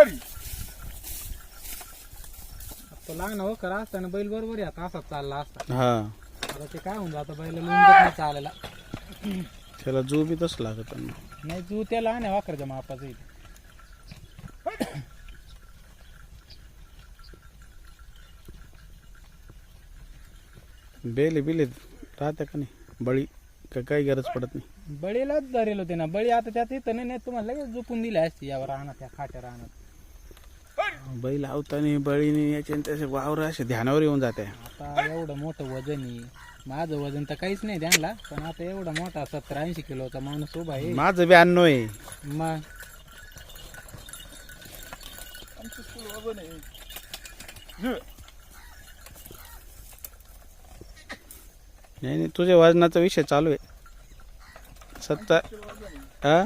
खरी तो लहान हो करा असताना बैल बरोबर आहे आता असाच चालला असता. हा. आता ते काय होऊन जातं बैल नाही चालायला. त्याला जो बी तसं लागत. नाही. तू त्या लहान आहे वाकरच्या मापाचं इथे. बेले बिले राहत्या का नाही? बळी का काही गरज पडत नाही? बळीलाच धरेल होते ना. बळी आता त्यात इथं नाही नाही तुम्हाला लगेच झोपून दिले असते यावर राहणार त्या खाट्या राहणार बैल लावताना बळीने याचे आणि त्याचे वावर असे ध्यानावर येऊन जाते. आता एवढं मोठं वजन आहे. माझं वजन तर काहीच नाही त्यांना पण आता एवढा मोठा सत्तर ऐंशी किलोचा माणूस उभा आहे. माझं बी अन्नो आहे. मग? नाही नाही तुझ्या वजनाचा विषय चालू आहे. सत्तर हा?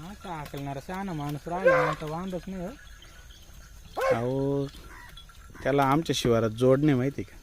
आता हाकलणारा शहाणा माणूस राहिला ना तर वांदच नाही हो. अहो त्याला आमच्या शिवारात जोड नाही माहिती का?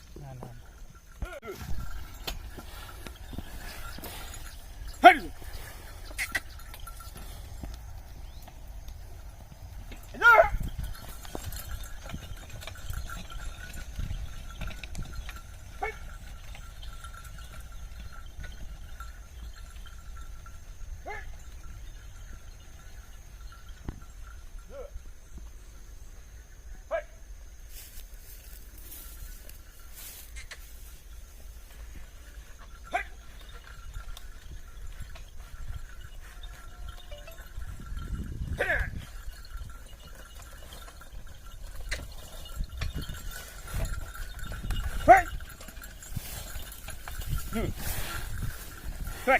嗯，对。